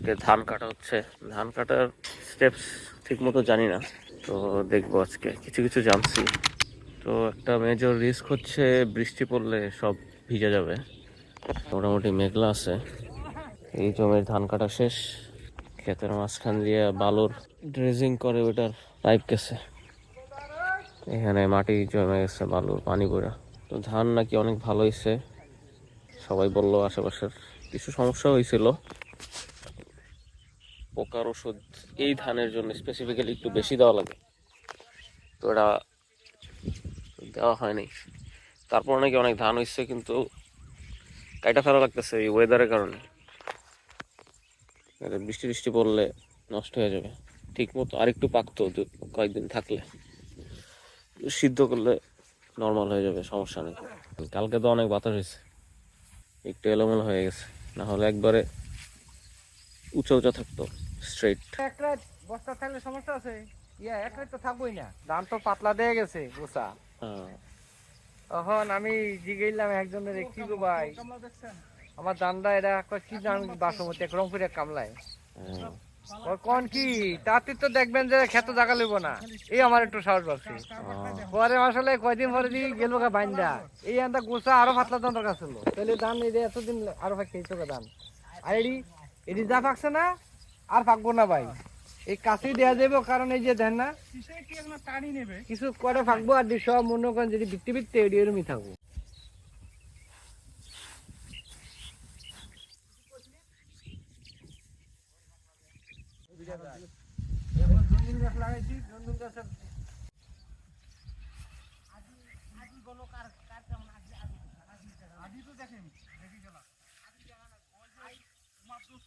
আজকে ধান কাটা হচ্ছে। ধান কাটার স্টেপস ঠিক মতো জানি না। তো দেখব আজকে। কিছু কিছু জানছি। তো একটা মেজর রিস্ক হচ্ছে বৃষ্টি পড়লে সব ভিজে যাবে। মোটামুটি মেঘলা আছে। এই জমির ধান কাটা শেষ। ক্ষেতের মাঝখান দিয়ে বালুর ড্রেজিং করে ওটার পাইপ গেছে। এখানে মাটি জমে গেছে বালুর পানি পড়া। তো ধান নাকি অনেক ভালো হয়েছে সবাই বলল আশেপাশের কিছু সমস্যা হয়েছিল পোকার ওষুধ এই ধানের জন্য স্পেসিফিক্যালি একটু বেশি দেওয়া লাগে। তো এটা দেওয়া হয়নি। তারপর নাকি অনেক ধান হয়েছে কিন্তু কাইটা ফেলা লাগতেছে এই ওয়েদারের কারণে। বৃষ্টি বৃষ্টি পড়লে নষ্ট হয়ে যাবে। ঠিক মতো আরেকটু পাকতো কয়েকদিন থাকলে। সিদ্ধ করলে নর্মাল হয়ে যাবে, সমস্যা নেই। কালকে তো অনেক বাতাস হয়েছে একটু এলোমেলো হয়ে গেছে। না হলে একবারে উঁচা উঁচা থাকতো স্ট্রেট এক রাত বস্তা থাকলে সমস্যা আছে? ইয়া এক রাত তো থাকবোই না। ধান তো পাতলা দিয়ে গেছে গোসা। তখন আমি জিগাইলাম একজনের কি গো ভাই? আমার দান্দা এরা কি ধান বাসমতি এক রংপুরে কামলায়। ওর কোন কি? তাতে তো দেখবেন যে ক্ষেত জায়গা লইব না। এই আমার একটু সাহস পাচ্ছি পরে আসলে কয়দিন পরে দিয়ে গেল বাইন্দা। এই আন্দা গোসা আরও পাতলা ধান দরকার ছিল। তাহলে এই যে এতদিন আরও গা ধান। আর এডি যা ফাঁকছে না, আর ফাঁকবো না ভাই। এই কাছেই দেওয়া যাবে কারণ এই যে দেন না, কিছু করে ফাঁকবো আর সব মনে করেন যদি বিত্তি বিত্তি এডি এরমই থাকব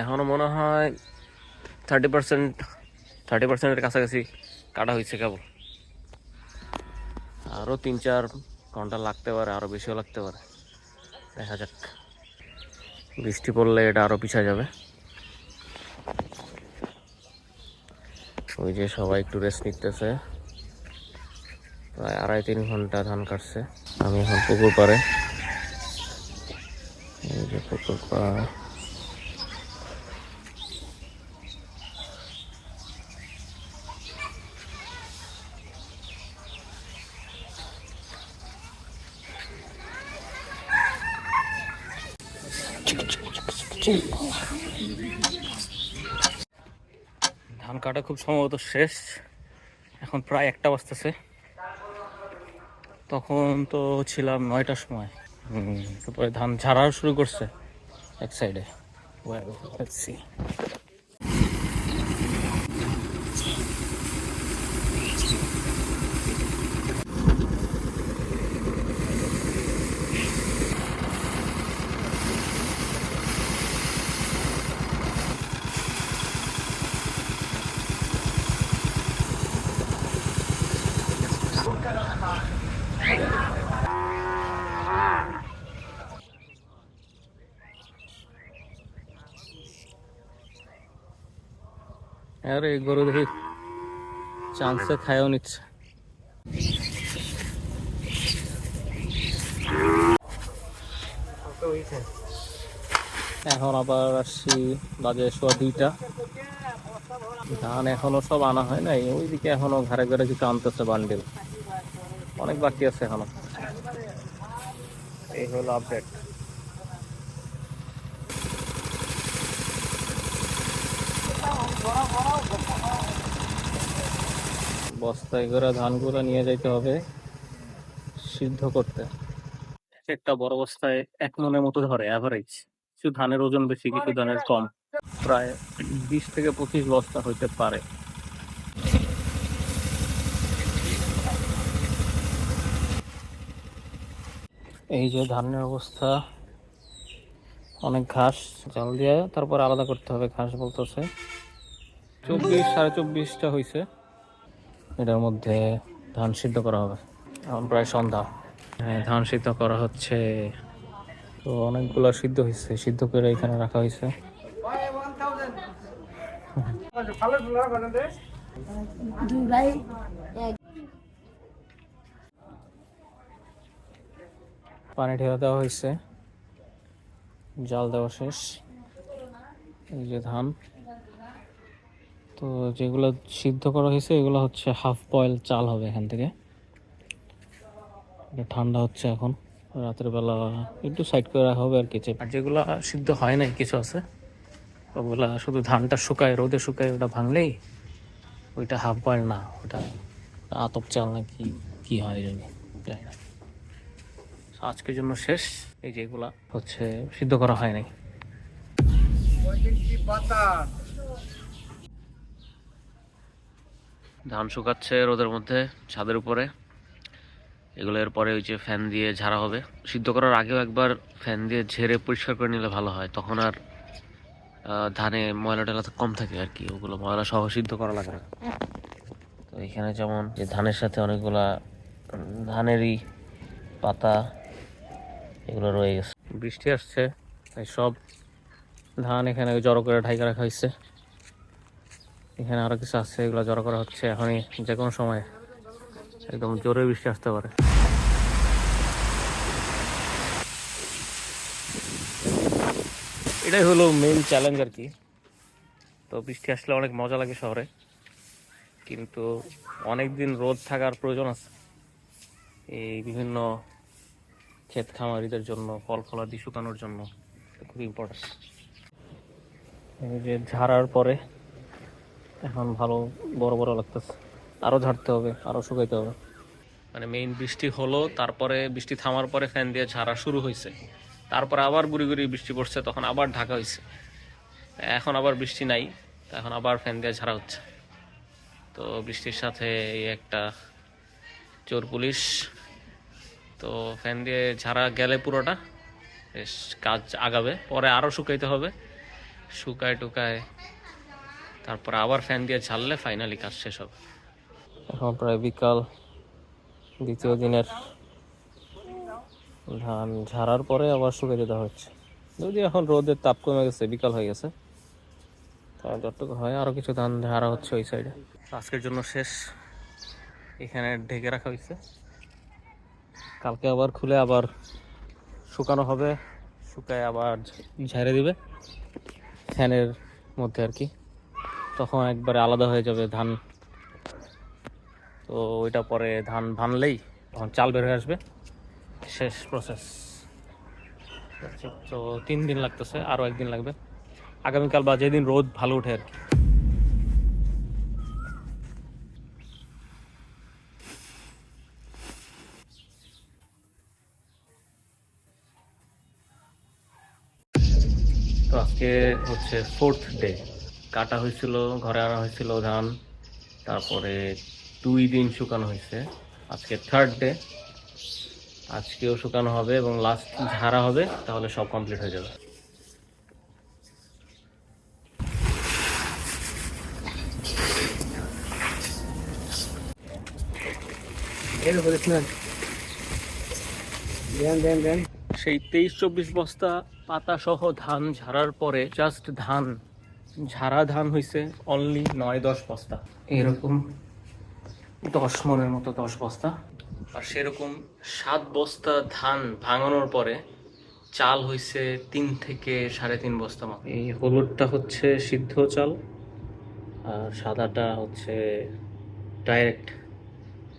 এখনও মনে হয় থার্টি পার্সেন্ট থার্টি পার্সেন্টের কাছাকাছি কাটা হয়েছে কেবল। আরও তিন চার ঘণ্টা লাগতে পারে আরও বেশিও লাগতে পারে। দেখা যাক। বৃষ্টি পড়লে এটা আরও পিছা যাবে। ওই যে সবাই একটু রেস্ট নিতেছে। প্রায় আড়াই তিন ঘণ্টা ধান কাটছে। আমি এখন পুকুর পাড়ে। এই যে পুকুর পাড়। ধান কাটা খুব সম্ভবত শেষ। এখন প্রায় একটা বাজতেছে। তখন তো ছিলাম নয়টার সময়। তারপরে ধান ঝাড়াও শুরু করছে এক সাইডে Well, আরে গরু দেখি চান্সে খায়ও নিচ্ছে। এখন আবার আসছি বাজে সোয়া দুইটা। ধান এখনও সব আনা হয় নাই, ওইদিকে এখনও ঘরে ঘরে কিছু আনতেছে বান্ডিল অনেক বাকি আছে এখনও। এই হলো আপডেট বস্তায় করে ধানগুলো নিয়ে যাইতে হবে সিদ্ধ করতে। এক একটা বড় বস্তায় এক মনের মতো ধরে অ্যাভারেজ কিছু ধানের ওজন বেশি, কিছু ধানের কম। প্রায় বিশ থেকে পঁচিশ বস্তা হইতে পারে। এই যে ধানের অবস্থা, অনেক ঘাস, জাল দিয়ে তারপর আলাদা করতে হবে ঘাস বলতেছে। চব্বিশ, সাড়ে চব্বিশটা হয়েছে এটার মধ্যে ধান সিদ্ধ করা হবে। এখন প্রায় সন্ধ্যা। হ্যাঁ ধান সিদ্ধ করা হচ্ছে। তো অনেকগুলো সিদ্ধ হয়েছে সিদ্ধ করে এখানে রাখা হয়েছে ভাই এক পানি ঢেলে দেওয়া হয়েছে। জাল দেওয়া শেষ। এই যে ধান। তো যেগুলো সিদ্ধ করা হয়েছে, এগুলো হচ্ছে হাফ বয়েল চাল হবে এখান থেকে। ঠান্ডা হচ্ছে এখন। রাতের বেলা একটু সাইড করে রাখা হবে আর কিছু আর যেগুলো সিদ্ধ হয় নাই, কিছু আছে, ওগুলা শুধু ধানটা শুকায়, রোদে শুকায়, ওটা ভাঙলেই ওইটা হাফ বয়েল না, ওটা আতপ চাল না কি কি হয় জানি না। আজকের জন্য শেষ। এই যেগুলা হচ্ছে সিদ্ধ করা হয় নাই। ধান শুকাচ্ছে রোদের মধ্যে ছাদের উপরে। এগুলো এরপরে ওই যে ফ্যান দিয়ে ঝাড়া হবে। সিদ্ধ করার আগেও একবার ফ্যান দিয়ে ঝেড়ে পরিষ্কার করে নিলে ভালো হয়। তখন আর ধানে ময়লা টয়লা কম থাকে আর কি। ওগুলো ময়লা সহ সিদ্ধ করা লাগে না। তো এখানে যেমন যে ধানের সাথে অনেকগুলা ধানেরই পাতা এগুলো রয়ে গেছে। বৃষ্টি আসছে তাই সব ধান এখানে জড়ো করে ঢাইকা রাখা হয়েছে। এখানে আরও কিছু আছে, এগুলো জড়ো করা হচ্ছে এখনই যে কোনো সময়। একদম জোরে বৃষ্টি আসতে পারে। এটাই হলো মেইন চ্যালেঞ্জ আর কি। তো বৃষ্টি আসলে অনেক মজা লাগে শহরে। কিন্তু অনেক দিন রোদ থাকার প্রয়োজন আছে। এই বিভিন্ন ক্ষেত খামারিদের জন্য, ফল ফলাদি শুকানোর জন্য খুব ইম্পর্টেন্ট এই যে ঝাড়ার পরে এখন ভালো, বড় বড় লাগতেছে। আরও ঝাড়তে হবে আরও শুকাইতে হবে। মানে মেইন বৃষ্টি হলো, তারপরে বৃষ্টি থামার পরে ফ্যান দিয়ে ঝাড়া শুরু হয়েছে তারপরে আবার গুড়ি গুড়ি বৃষ্টি পড়ছে, তখন আবার ঢাকা হয়েছে এখন আবার বৃষ্টি নাই, এখন আবার ফ্যান দিয়ে ঝাড়া হচ্ছে। তো বৃষ্টির সাথে একটা চোর পুলিশ তো ফ্যান দিয়ে ঝাড়া গেলে পুরোটা। বেশ, কাজ আগাবে। পরে আরও শুকাইতে হবে। শুকায় টুকায় তারপর আবার ফ্যান দিয়ে ঝাড়লে ফাইনালি কাজ শেষ হবে। এখন প্রায় বিকাল, দ্বিতীয় দিনের ধান ঝাড়ার পরে আবার শুকাইতে দেওয়া হচ্ছে। যদি এখন রোদের তাপ কমে গেছে, বিকাল হয়ে গেছে, তাহলে যতটুকু হয় আরও কিছু ধান ঝাড়া হচ্ছে ওই সাইডে আজকের জন্য শেষ। এখানে ঢেকে রাখা হয়েছে। কালকে আবার খুলে আবার শুকানো হবে, শুকায় আবার ঝাড়ে দিবে ফ্যানের মধ্যে আর কি। তখন একবারে আলাদা হয়ে যাবে ধান। তো ওইটা পরে ধান ভানলেই তখন চাল বের হয়ে আসবে। শেষ প্রসেস তো তিন দিন লাগতেছে, আরও একদিন লাগবে। আগামীকাল বা যেদিন রোদ ভালো ওঠে আর কি। তো আজকে হচ্ছে ফোর্থ ডে কাটা হয়েছিল, ঘরে আনা হয়েছিল ধান, তারপরে দুই দিন শুকানো হয়েছে। আজকে থার্ড ডে আজকেও শুকানো হবে এবং লাস্ট ঝাড়া হবে, তাহলে সব কমপ্লিট হয়ে যাবে। দেন দেন দেন। সেই তেইশ চব্বিশ বস্তা পাতা সহ ধান ঝাড়ার পরে জাস্ট ধান ঝাড়া ধান হয়েছে অনলি নয় দশ বস্তা। এরকম দশ মনের মতো দশ বস্তা। আর সেরকম সাত বস্তা ধান ভাঙানোর পরে চাল হয়েছে তিন থেকে সাড়ে তিন বস্তা মতো। এই হলুদটা হচ্ছে সিদ্ধ চাল আর সাদাটা হচ্ছে ডাইরেক্ট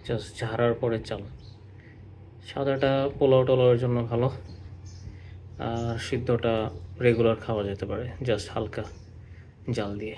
জাস্ট ঝাড়ার পরে চাল। সাদাটা পোলাও টোলাওয়ের জন্য ভালো। আর সিদ্ধটা রেগুলার খাওয়া যেতে পারে জাস্ট হালকা জাল দিয়ে।